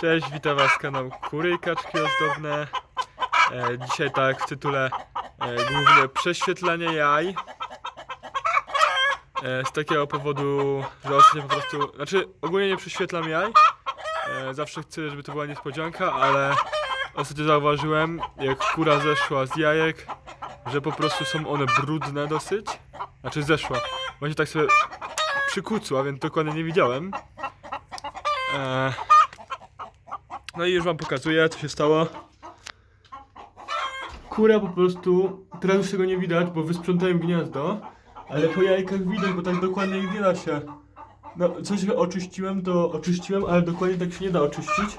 Cześć, witam was z kanału Kury i Kaczki Ozdobne. E, dzisiaj tak w tytule e, głównie prześwietlanie jaj. E, z takiego powodu, że ostatnio po prostu, znaczy ogólnie nie prześwietlam jaj. E, zawsze chcę, żeby to była niespodzianka, ale ostatnio zauważyłem, jak kura zeszła z jajek, że po prostu są one brudne dosyć. Znaczy zeszła. Właśnie tak sobie przykucła, więc dokładnie nie widziałem. E, no i już wam pokazuję, co się stało. Kura po prostu, teraz już tego nie widać, bo wysprzątałem gniazdo, ale po jajkach widać, bo tak dokładnie ich nie da się. No, coś oczyściłem, to oczyściłem, ale dokładnie tak się nie da oczyścić.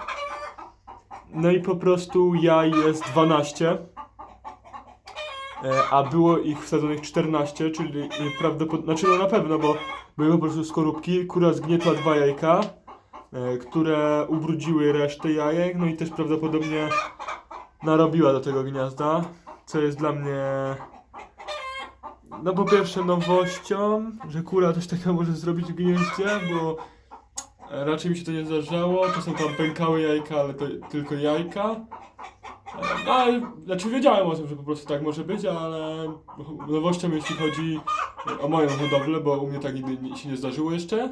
No i po prostu jaj jest 12. E, a było ich wsadzonych 14, czyli prawdopodobnie, znaczy no na pewno, bo były po prostu skorupki, kura zgnietła dwa jajka, które ubrudziły resztę jajek, no i też prawdopodobnie narobiła do tego gniazda, co jest dla mnie no po pierwsze nowością, że kura coś takiego może zrobić w gnieździe, bo e, raczej mi się to nie zdarzało, czasem tam pękały jajka, ale to tylko jajka. E, No ale, znaczy wiedziałem o tym, że po prostu tak może być, ale nowością jeśli chodzi o moją hodowlę, bo u mnie tak nigdy się nie zdarzyło jeszcze.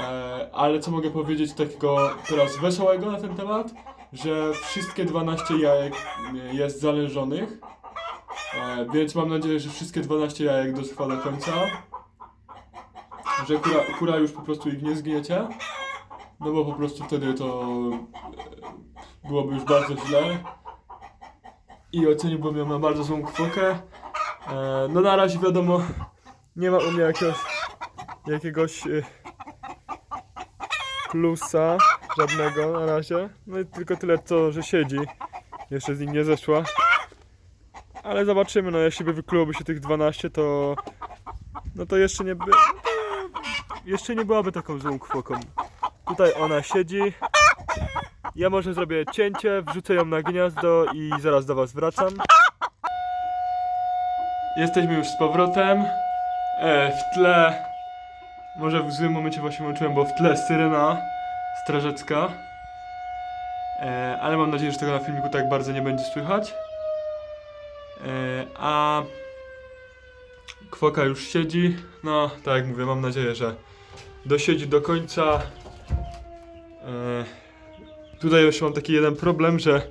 E, ale co mogę powiedzieć takiego teraz wesołego na ten temat, że wszystkie 12 jajek e, jest zależonych, e, więc mam nadzieję, że wszystkie 12 jajek dotrwa do końca. Że kura, kura już po prostu ich nie zgniecie, no bo po prostu wtedy to byłoby już bardzo źle i oceniłbym ją na bardzo złą kwokę. E, no na razie wiadomo, nie ma u mnie jakiegoś, jakiegoś plusa żadnego na razie. No i tylko tyle to, że siedzi. Jeszcze z nim nie zeszła. Ale zobaczymy, no jeśli by wyklułoby się tych 12, to no to jeszcze nie by jeszcze nie byłaby taką złą kwoką. Tutaj ona siedzi. Ja może zrobię cięcie, wrzucę ją na gniazdo i zaraz do was wracam. Jesteśmy już z powrotem. E, w tle może w złym momencie właśnie włączyłem, bo w tle syrena strażecka. E, ale mam nadzieję, że tego na filmiku tak bardzo nie będzie słychać. E, a kwoka już siedzi. No, tak jak mówię, mam nadzieję, że dosiedzi do końca. E, tutaj jeszcze mam taki jeden problem, że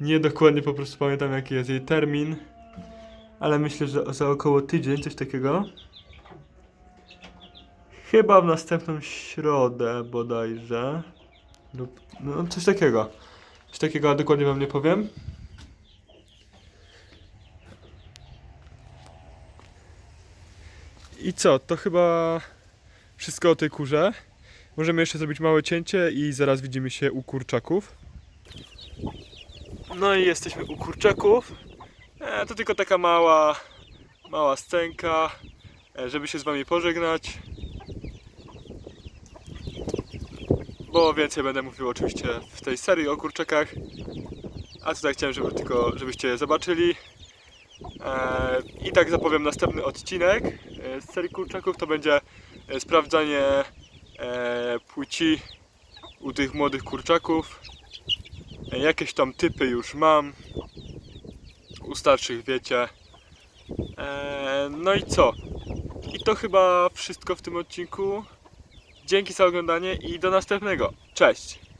nie dokładnie po prostu pamiętam jaki jest jej termin. Ale myślę, że za około tydzień, coś takiego. Chyba w następną środę bodajże. Lub no coś takiego. Coś takiego, a dokładnie wam nie powiem. I co? To chyba wszystko o tej kurze. Możemy jeszcze zrobić małe cięcie i zaraz widzimy się u kurczaków. No i jesteśmy u kurczaków. E, to tylko taka mała, mała scenka, e, żeby się z wami pożegnać. Bo więcej będę mówił oczywiście w tej serii o kurczakach. A tutaj chciałem, żeby tylko, żebyście zobaczyli. E, I tak zapowiem następny odcinek e, z serii kurczaków to będzie e, sprawdzanie płci u tych młodych kurczaków. Jakieś tam typy już mam. U starszych wiecie. No i co? I to chyba wszystko w tym odcinku. Dzięki za oglądanie i do następnego. Cześć!